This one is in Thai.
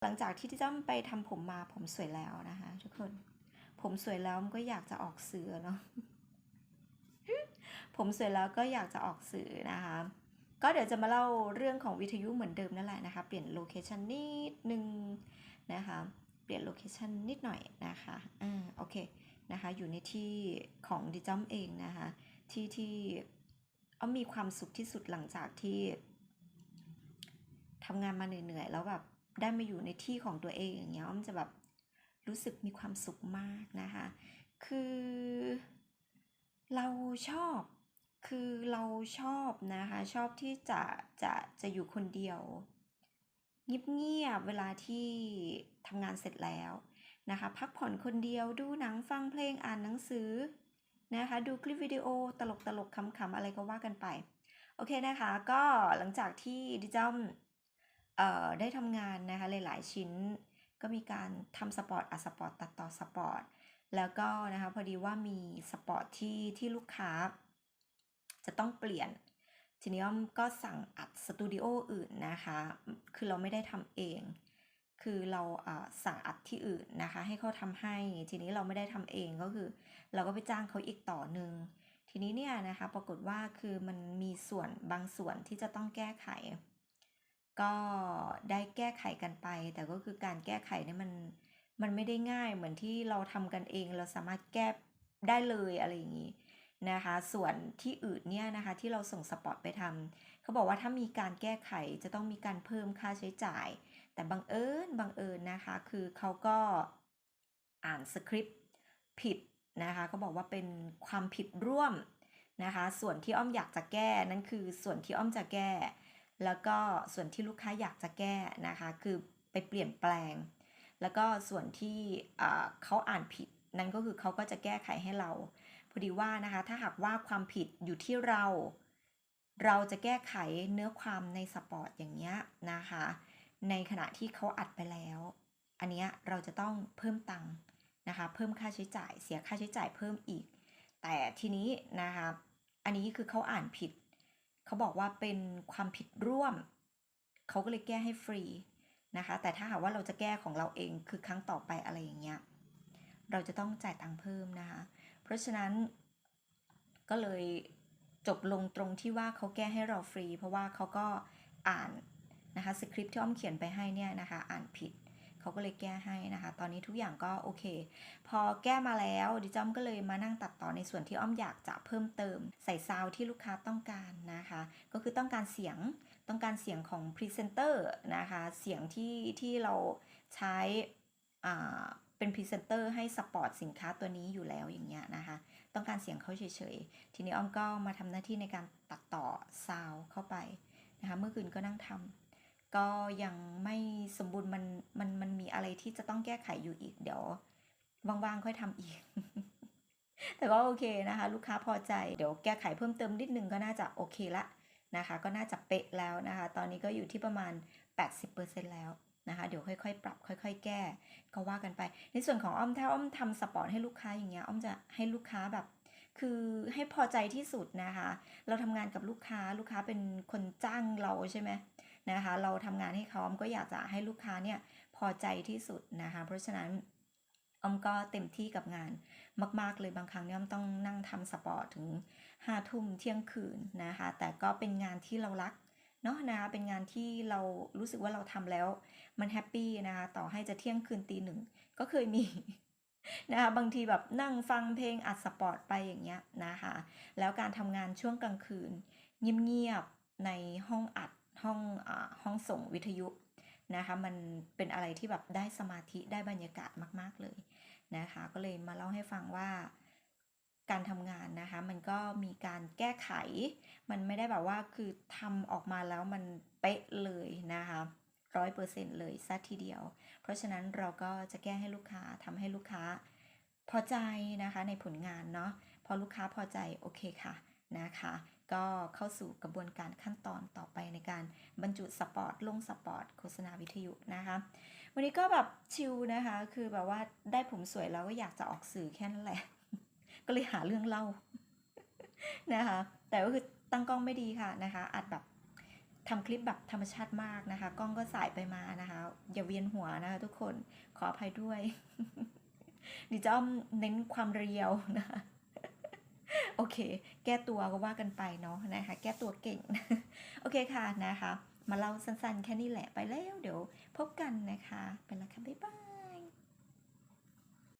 หลังจากที่ที่จ้ำไปทำผมมาผมสวยแล้วนะคะ ทุกคน ผมสวยแล้วมันก็อยากจะออกสื่อเนาะผมสวยแล้วก็อยากจะออกสื่อนะคะ ก็เดี๋ยวจะมาเล่าเรื่องของวิทยุเหมือนเดิมนั่นแหละนะคะ เปลี่ยนโลเคชันนิดนึงนะคะ เปลี่ยนโลเคชันนิดหน่อยนะคะอ่าโอเคนะคะ อยู่ในที่ของดิจัมเองนะคะ ที่ที่อ้อมมีความสุขที่สุดหลังจากที่ทำงานมาเหนื่อยๆแล้วแบบ ได้มาอยู่ในที่ของตัวเองอย่างเงี้ยอ้อมจะแบบรู้สึกมีความสุขมากนะคะ คือ เราชอบคือเราชอบนะคะ ชอบที่จะจะจะอยู่คนเดียวเงียบๆเวลาที่ทำงานเสร็จแล้วนะคะ พักผ่อนคนเดียวดูหนังฟังเพลงอ่านหนังสือนะคะ ดูคลิปวิดีโอตลกตลกๆขำๆอะไรก็ว่ากันไป โอเคนะคะ ก็หลังจากที่ดิจิทัลเอ่อ ได้ทำงานนะคะหลายๆชิ้น ก็มีการทำสปอร์ตอัดสปอร์ตตัดต่อสปอร์ตแล้วก็นะคะพอดีว่ามีสปอร์ตที่ที่ลูกค้า จะต้องเปลี่ยนทีนี้อ้อมก็สั่งอัดสตูดิโออื่นนะคะ คือเราไม่ได้ทำเอง คือเราสั่งอัดที่อื่นนะคะ ให้เขาทำให้ ทีนี้เราไม่ได้ทำเองก็คือ เราก็ไปจ้างเขาอีกต่อหนึ่งทีนี้เนี่ยนะคะ ปรากฏว่าคือมันมีส่วนบางส่วนที่จะต้องแก้ไข ก็ได้แก้ไขกันไป แต่ก็คือการแก้ไขเนี่ยมันมันไม่ได้ง่ายเหมือนที่เราทำกันเองเราสามารถแก้ได้เลยอะไรอย่างนี้นะคะ ส่วนที่อื่นเนี่ยนะคะที่เราส่งสปอร์ตไปทำเขาบอกว่าถ้ามีการแก้ไขจะต้องมีการเพิ่มค่าใช้จ่าย แต่บังเอิญบังเอิญนะคะ คือเขาก็อ่านสคริปต์ผิดนะคะเขาบอกว่าเป็นความผิดร่วมนะคะ ส่วนที่อ้อมอยากจะแก้นั่นคือส่วนที่อ้อมจะแก้ แล้วก็ส่วนที่ลูกค้าอยากจะแก้นะคะ คือไปเปลี่ยนแปลง แล้วก็ส่วนที่เขาอ่านผิดนั่นก็คือเขาก็จะแก้ไขให้เราพอดีว่านะคะถ้าหากว่าความผิดอยู่ที่เรา เราจะแก้ไขเนื้อความในสปอร์ตอย่างเงี้ยนะคะ ในขณะที่เขาอัดไปแล้ว อันเนี้ยเราจะต้องเพิ่มตังค์นะคะ เพิ่มค่าใช้จ่าย เสียค่าใช้จ่ายเพิ่มอีก แต่ทีนี้นะคะ อันนี้คือเขาอ่านผิด เขาบอกว่าเป็นความผิดร่วม เขาก็เลยแก้ให้ฟรีนะคะ แต่ถ้าหากว่าเราจะแก้ของเราเองคือครั้งต่อไปอะไรอย่างเงี้ย เราจะต้องจ่ายตังค์เพิ่มนะคะ เพราะฉะนั้นก็เลยจบลงตรงที่ว่าเขาแก้ให้เราฟรี เพราะว่าเขาก็อ่านนะคะสคริปต์ที่อ้อมเขียนไปให้เนี่ยนะคะ อ่านผิด เขาก็เลยแก้ให้นะคะ ตอนนี้ทุกอย่างก็โอเค พอแก้มาแล้วดิจอมก็เลยมานั่งตัดต่อในส่วนที่อ้อมอยากจะเพิ่มเติม ใส่ซาวที่ลูกค้าต้องการนะคะ ก็คือต้องการเสียงต้องการเสียงของพรีเซนเตอร์นะคะ เสียงที่ที่เราใช้อ่าเป็นพรีเซนเตอร์ให้สปอร์ตสินค้าตัวนี้อยู่แล้วอย่างเงี้ยนะคะ ต้องการเสียงเขาเฉยๆ ทีนี้อ้อมก็มาทำหน้าที่ในการตัดต่อซาวเข้าไปนะคะ เมื่อคืนก็นั่งทำ ก็ยังไม่สมบูรณ์มันมันมันมีอะไรที่จะต้องแก้ไขอยู่อีกเดี๋ยวว่างๆค่อยทำอีก แต่ก็โอเคนะคะ ลูกค้าพอใจเดี๋ยวแก้ไขเพิ่มเติมนิดนึงก็น่าจะโอเคละนะคะ ก็น่าจะเป๊ะแล้วนะคะ ตอนนี้ก็อยู่ที่ประมาณ 80%แล้วนะคะเดี๋ยวค่อยๆ ปรับค่อย ๆ แก้ก็ว่ากันไป ในส่วนของอ้อมถ้าอ้อมทำสปอร์ตให้ลูกค้าอย่างเงี้ยอ้อมจะให้ลูกค้าแบบ คือให้พอใจที่สุดนะคะ เราทำงานกับลูกค้าลูกค้าเป็นคนจ้างเราใช่ไหม นะคะ เราทำงานให้เขาอ้อมก็อยากจะให้ลูกค้าเนี่ยพอใจที่สุดนะคะ เพราะฉะนั้นอ้อมก็เต็มที่กับงานมาก ๆ เลยบางครั้งเนี่ยอ้อมต้องนั่งทำสปอร์ตถึงห้าทุ่มเที่ยงคืนนะคะ แต่ก็เป็นงานที่เรารักเนาะนะคะเป็นงานที่เรารู้สึกว่าเราทำแล้วมันแฮปปี้นะคะต่อให้จะเที่ยงคืนตีหนึ่งก็เคยมีนะคะบางทีแบบนั่งฟังเพลงอัดสปอร์ตไปอย่างเงี้ยนะคะแล้วการทำงานช่วงกลางคืนเงียบๆในห้องอัด ห้องอห้องส่งวิทยุนะคะมันเป็นอะไรที่แบบได้สมาธิได้บรรยากาศมาก ๆ เลยนะคะก็เลยมาเล่าให้ฟังว่าการทำงานนะคะมันก็มีการแก้ไข มันไม่ได้แบบว่าคือทำออกมาแล้วมันเป๊ะเลยนะคะร้อยเปอร์เซ็นต์เลยซะทีเดียว เพราะฉะนั้นเราก็จะแก้ให้ลูกค้าทำให้ลูกค้าพอใจนะคะในผลงานเนาะพอลูกค้าพอใจโอเคค่ะนะคะ ก็เข้าสู่กระบวนการขั้นตอนต่อไปในการบรรจุสปอร์ตลงสปอร์ตโฆษณาวิทยุนะคะ วันนี้ก็แบบชิลนะคะ คือแบบว่าได้ผมสวยแล้วก็อยากจะออกสื่อแค่นั้นแหละ ก็เลยหาเรื่องเล่านะคะ แต่ก็คือตั้งกล้องไม่ดีค่ะนะคะ อัดแบบทำคลิปแบบธรรมชาติมากนะคะ กล้องก็สายไปมานะคะ อย่าเวียนหัวนะคะทุกคนขออภัยด้วยดิจะอ้อมเน้นความเรียวนะคะ โอเค แก้ตัวก็ว่ากันไปเนาะนะคะ แก้ตัวเก่ง โอเคค่ะนะคะ มาเล่าสั้นๆ แค่นี้แหละไปแล้ว เดี๋ยวพบกันนะคะไปละค่ะบ๊ายบาย